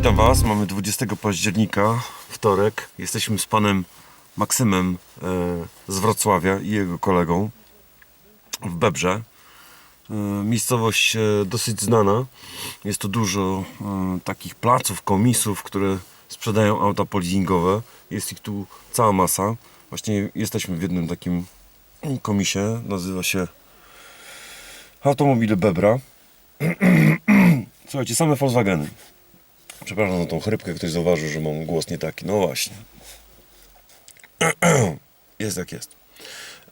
Witam Was. Mamy 20 października, wtorek. Jesteśmy z panem Maksymem e, z Wrocławia i jego kolegą w Bebrze. E, miejscowość e, dosyć znana. Jest tu dużo e, takich placów, komisów, które sprzedają auta polizingowe. Jest ich tu cała masa. Właśnie jesteśmy w jednym takim komisie. Nazywa się Automobile Bebra. Słuchajcie, same Volkswageny. Przepraszam za tą chrypkę, ktoś zauważył, że mam głos nie taki. No właśnie. Jest jak jest.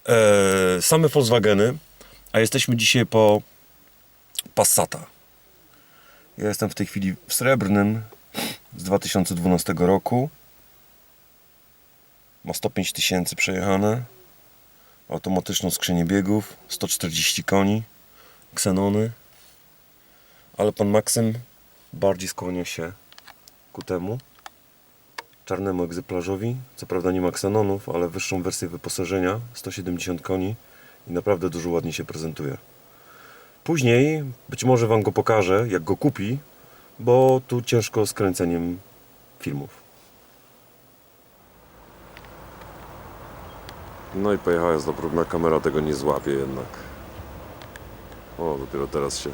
Eee, same Volkswageny, a jesteśmy dzisiaj po Passata. Ja jestem w tej chwili w srebrnym z 2012 roku. Ma 105 tysięcy przejechane. Automatyczną skrzynię biegów, 140 koni, ksenony. Ale pan Maksym bardziej skłania się ku temu czarnemu egzemplarzowi. Co prawda nie ma ksenonów, ale wyższą wersję wyposażenia 170 koni i naprawdę dużo ładnie się prezentuje. Później być może Wam go pokażę, jak go kupi, bo tu ciężko z kręceniem filmów. No i pojechała jest próbna kamera tego nie złapie jednak. O, dopiero teraz się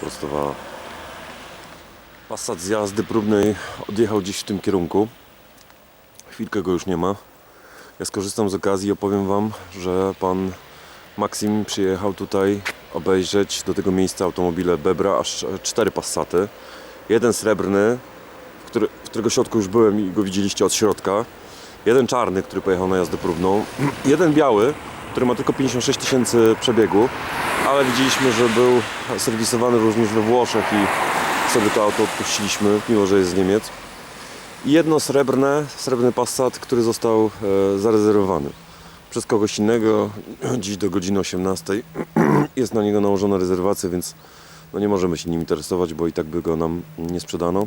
prostowała. Passat z jazdy próbnej odjechał gdzieś w tym kierunku. Chwilkę go już nie ma. Ja skorzystam z okazji i opowiem Wam, że pan Maksim przyjechał tutaj obejrzeć do tego miejsca automobile Bebra aż cztery Passaty. Jeden srebrny, w, który, w którego środku już byłem i go widzieliście od środka. Jeden czarny, który pojechał na jazdę próbną. Jeden biały, który ma tylko 56 tysięcy przebiegu, ale widzieliśmy, że był serwisowany również we Włoszech i sobie to auto odpuściliśmy, mimo że jest z Niemiec. I jedno srebrne, srebrny Passat, który został e, zarezerwowany przez kogoś innego. Dziś do godziny 18 jest na niego nałożona rezerwacja, więc no nie możemy się nim interesować, bo i tak by go nam nie sprzedano.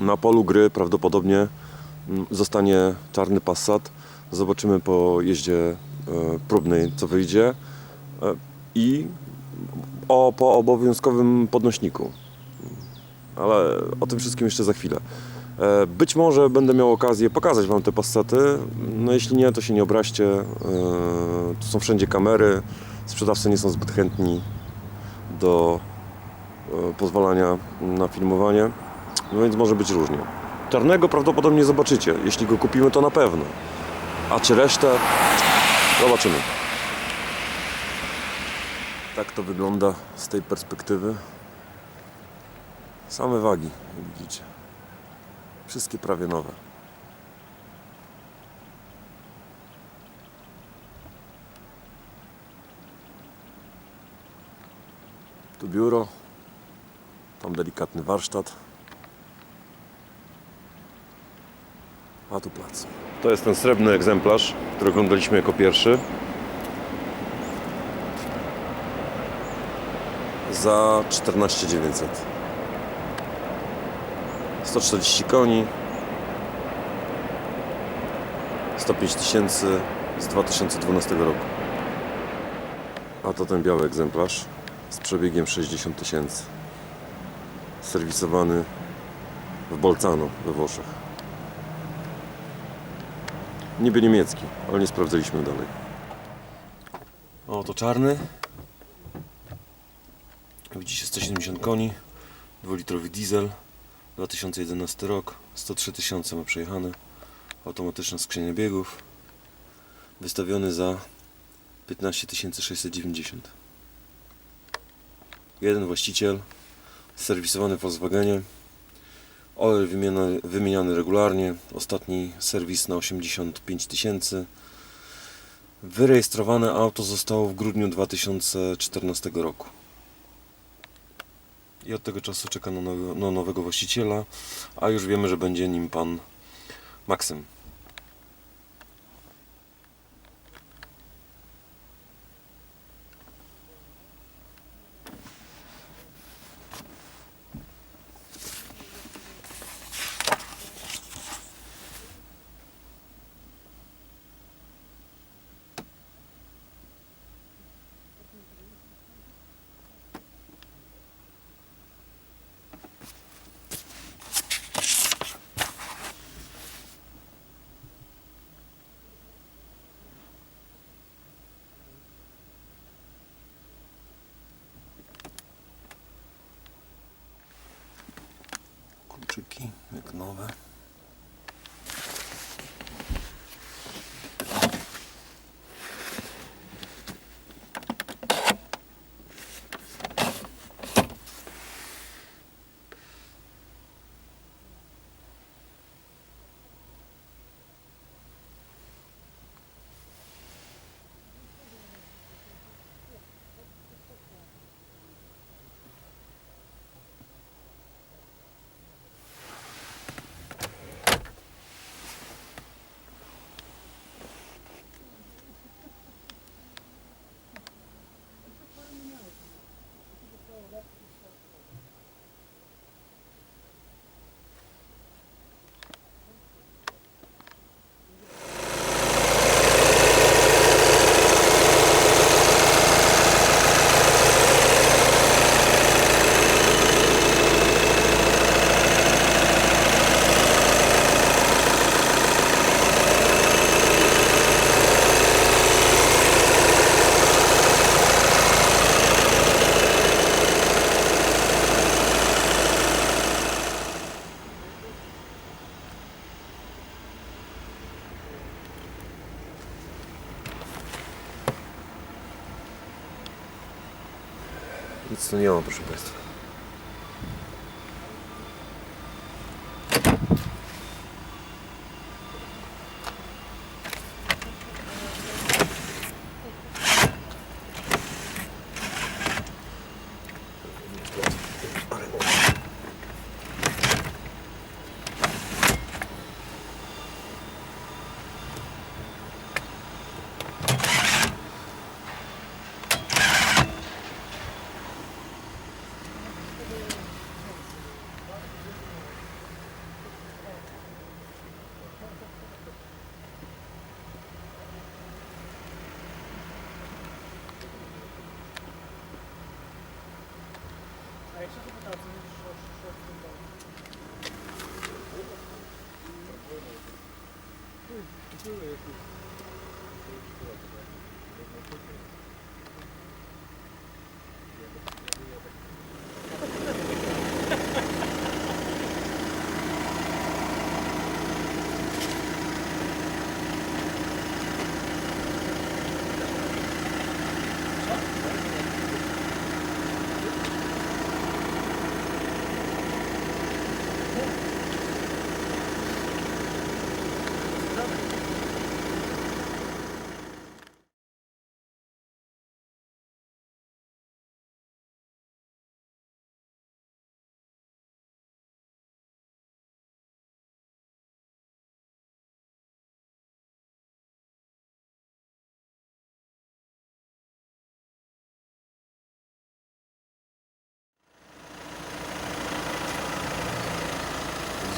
Na polu gry prawdopodobnie mm, zostanie czarny Passat. Zobaczymy po jeździe próbnej, co wyjdzie. E, I o, po obowiązkowym podnośniku. Ale o tym wszystkim jeszcze za chwilę. E, Być może będę miał okazję pokazać Wam te Passaty. No jeśli nie, to się nie obraźcie. E, Tu są wszędzie kamery. Sprzedawcy nie są zbyt chętni do e, pozwalania na filmowanie. No więc może być różnie. Czarnego prawdopodobnie zobaczycie. Jeśli go kupimy, to na pewno. A czy resztę? Zobaczymy. Tak to wygląda z tej perspektywy. Same wagi, widzicie. Wszystkie prawie nowe. Tu biuro, tam delikatny warsztat, a tu plac. To jest ten srebrny egzemplarz, który oglądaliśmy jako pierwszy. Za 14 900. 140 koni 105 tysięcy z 2012 roku a to ten biały egzemplarz z przebiegiem 60 tysięcy serwisowany w Bolzano we Włoszech niby niemiecki, ale nie sprawdzaliśmy dalej. O to czarny. Widzicie 170 koni 2-litrowy diesel 2011 rok, 103 tysiące ma przejechane, automatyczna skrzynia biegów, wystawiony za 15 690. Jeden właściciel, serwisowany w Volkswagenie, olej wymieniany, wymieniany regularnie, ostatni serwis na 85 tysięcy. Wyrejestrowane auto zostało w grudniu 2014 roku i od tego czasu czeka na, nowy, na nowego właściciela, a już wiemy, że będzie nim pan Maksym. Koszyki jak nowe. Nic tu nie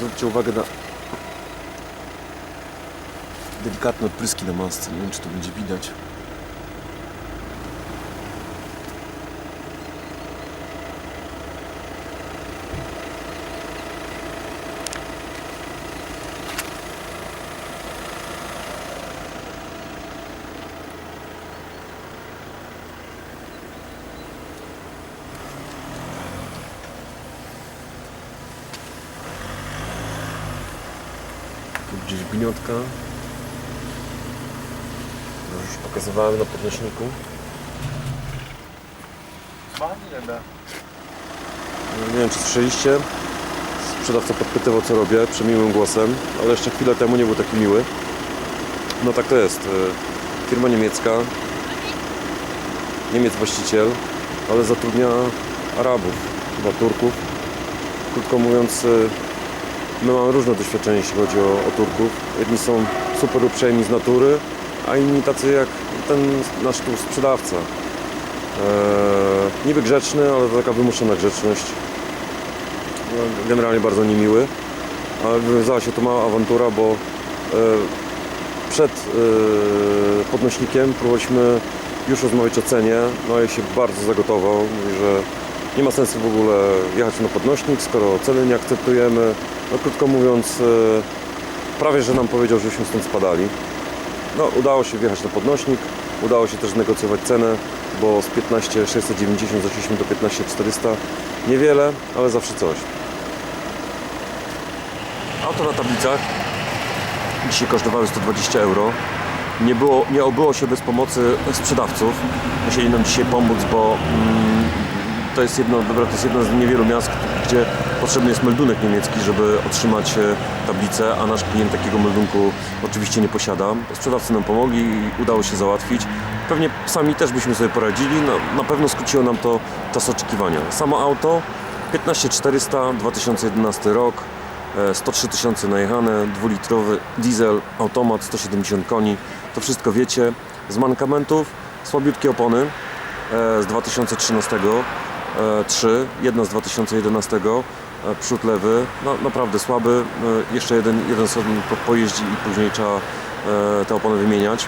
Zwróćcie uwagę na delikatne odpryski na masce. Nie wiem, czy to będzie widać. Tu gdzieś gniotka. Już pokazywałem na podnośniku. No, Nie wiem, czy słyszeliście. Sprzedawca podpytywał, co robię, przemiłym głosem, ale jeszcze chwilę temu nie był taki miły. No tak to jest. e, Firma niemiecka, Niemiec właściciel, ale zatrudnia Arabów, chyba Turków. Krótko mówiąc, e, My mamy różne doświadczenia, jeśli chodzi o, o Turków. Jedni są super uprzejmi z natury, a inni tacy jak ten nasz tu sprzedawca. Eee, niby grzeczny, ale to taka wymuszona grzeczność. No, Generalnie bardzo niemiły. Ale wywiązała się to mała awantura, bo e, przed e, podnośnikiem próbowaliśmy już rozmawiać o cenie. No i się bardzo zagotował. Mówi, że nie ma sensu w ogóle jechać na podnośnik, skoro ceny nie akceptujemy. No krótko mówiąc, e, prawie że nam powiedział, żebyśmy stąd spadali. No udało się wjechać na podnośnik, udało się też negocjować cenę, bo z 15 690 zeszliśmy do 15 400. Niewiele, ale zawsze coś. Auto na tablicach dzisiaj kosztowały 120 euro. Nie, było, nie obyło się bez pomocy sprzedawców. Musieli nam dzisiaj pomóc, bo mm, to jest jedno, dobra, to jest jedno z niewielu miast, gdzie potrzebny jest meldunek niemiecki, żeby otrzymać e, tablicę, a nasz klient takiego meldunku oczywiście nie posiada. Sprzedawcy nam pomogli i udało się załatwić. Pewnie sami też byśmy sobie poradzili, no, na pewno skróciło nam to czas oczekiwania. Samo auto 15400, 2011 rok, e, 103 tysiące najechane, dwulitrowy diesel, automat, 170 koni, to wszystko wiecie. Z mankamentów słabiutkie opony e, z 2013, 3, jedna z 2011, e, przód lewy, no, naprawdę słaby, e, jeszcze jeden, jeden pojeździ i później trzeba e, te opony wymieniać.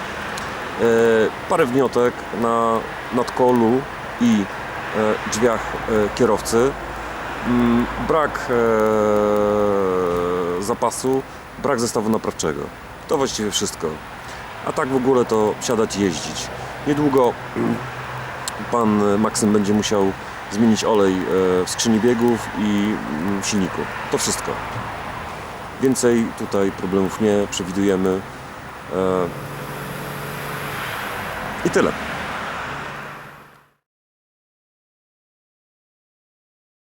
Parę wniotek na nadkolu i drzwiach kierowcy. Mm, Brak zapasu, brak zestawu naprawczego. To właściwie wszystko. A tak w ogóle to siadać i jeździć. Niedługo pan Maksym będzie musiał zmienić olej e, w skrzyni biegów i mm, w silniku. To wszystko. Więcej tutaj problemów nie przewidujemy. E, I tyle.